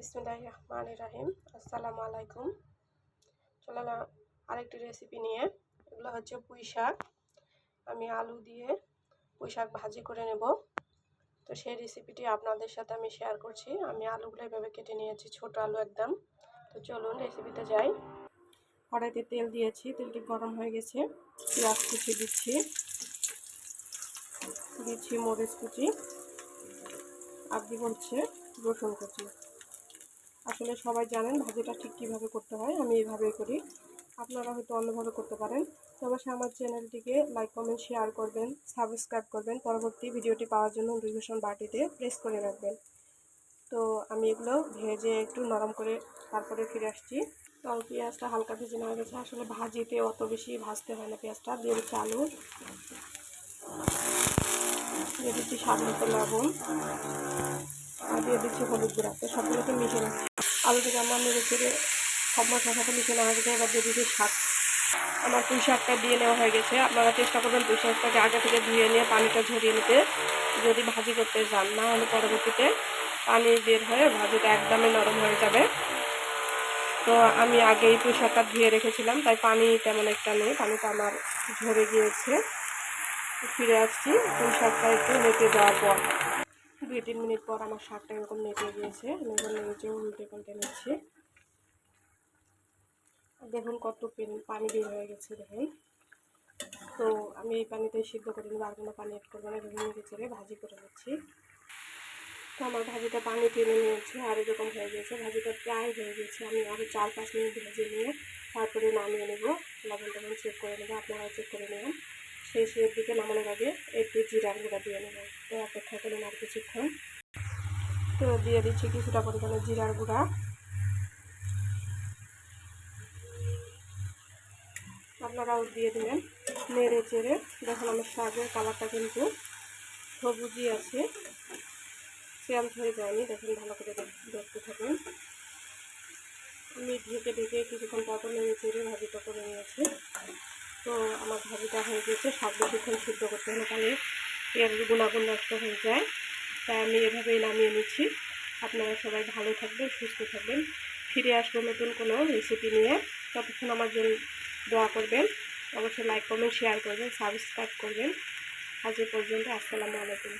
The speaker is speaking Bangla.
বিসমুল্লাহ রহমান রাহিম আসসালামু আলাইকুম চলো আরেকটি রেসিপি নিয়ে। এগুলো হচ্ছে পুঁই শাক। আমি আলু দিয়ে পুঁই শাক ভাজি করে নেব। তো সেই রেসিপিটি আপনাদের সাথে আমি শেয়ার করছি। আমি আলুগুলো এভাবে কেটে নিয়েছি, ছোট আলু একদম। তো চলুন রেসিপিতে যাই। কড়াইতে তেল দিয়েছি, তেলটি গরম হয়ে গেছে। পেঁয়াজ কুচি দিচ্ছি। দিচ্ছি মরিচ কুচি। আর দিব হচ্ছে রসুন কুচি। আসলে সবাই জানেন ভাজিটা ঠিক কীভাবে করতে হয়, আমি এইভাবে করি। আপনারা হয়তো অন্যভাবে করতে পারেন। তো অবশ্যই আমার চ্যানেলটিকে লাইক কমেন্ট শেয়ার করবেন সাবস্ক্রাইব করবেন। পরবর্তী ভিডিওটি পাওয়ার জন্য নোটিফিকেশন বাটিতে প্রেস করে রাখবেন। তো আমি এগুলো ভেজে একটু নরম করে তারপরে ফিরে আসছি। তো পেঁয়াজটা হালকা ভেজে নেওয়া গেছে। আসলে ভাজিতে অত বেশি ভাজতে হয় না পেঁয়াজটা, দিয়ে দিচ্ছি আলু। দিয়ে দিচ্ছি মতো লবণ। আর দিয়ে দিচ্ছি হলুদ গুঁড়া। তো সবগুলোকে মিশে নিচ্ছি। আলু থেকে আমার নেড়ে চেড়ে সব মশলা সাথে মিশে নেওয়া হয়েছে এবার দিয়ে দিচ্ছি শাক। আমার পুঁই শাকটা দিয়ে নেওয়া হয়ে গেছে। আপনারা চেষ্টা করবেন পুঁই শাকটাকে আগে থেকে ধুয়ে নিয়ে পানিটা ঝরিয়ে নিতে। যদি ভাজি করতে যান, না হলে পরবর্তীতে পানি বের হয়ে ভাজিটা একদমই নরম হয়ে যাবে। তো আমি আগেই পুঁই শাকটা ধুয়ে রেখেছিলাম, তাই পানি তেমন একটা নেই। পানিটা আমার ঝরে গিয়েছে। ফিরে আসছি। পুঁই শাকটা একটু নেটে দেওয়ার পর। দুই তিন মিনিট পর আমার শাকটা এরকম নেটে গিয়েছে। এবার নেড়েচে উল্টে পাল্টে নিচ্ছি। দেখুন কত পানি বের হয়ে গেছে, দেখুন। তো আমি এই পানিতে সিদ্ধ করে নেব, আর কোনো পানি অ্যাড করব না নেড়ে চেড়ে ভাজি করে নিচ্ছি। তো আমার ভাজিটা পানি টেনে নিয়েছে, আর এরকম হয়ে গেছে ভাজিটা প্রায় হয়ে গেছে আমি আরও চার পাঁচ মিনিট ভেজে নিয়ে তারপরে নামিয়ে নেব। লবণ টবণ চেক করে নেব। আপনারা চেক করে নেবেন শেষের দিকে নামানোর আগে একটু জিরার গুঁড়া দিয়ে নেব। তো অপেক্ষা করুন আর কিছুক্ষণ। তো দিয়ে দিচ্ছি কিছুটা পরিমাণে জিরার গুঁড়া। আপনারাও দিয়ে দিলেন। নেড়ে চেড়ে দেখুন আমার শাকের কালারটা কিন্তু সবুজই আছে। চেঞ্জ হয়ে যায়নি। দেখুন ভালো করে দেখতে থাকেন। আমি ঢেকে ঢেকে কিছুক্ষণ পর নেড়ে চেড়ে ভাজিটা করে নিয়েছি। তো আমার ভাজিটা হয়ে গেছে, শাক বেশিক্ষণ সিদ্ধ করতে হলে তাহলে এর গুণাগুণ নষ্ট হয়ে যায়। তাই আমি এভাবেই নামিয়ে নিচ্ছি। আপনারা সবাই ভালো থাকবেন, সুস্থ থাকবেন। ফিরে আসব নতুন কোনো রেসিপি নিয়ে। ততক্ষণ আমার জন্য দোয়া করবেন। অবশ্যই লাইক করবেন শেয়ার করবেন সাবস্ক্রাইব করবেন। আজ এ পর্যন্ত, আসসালামু আলাইকুম।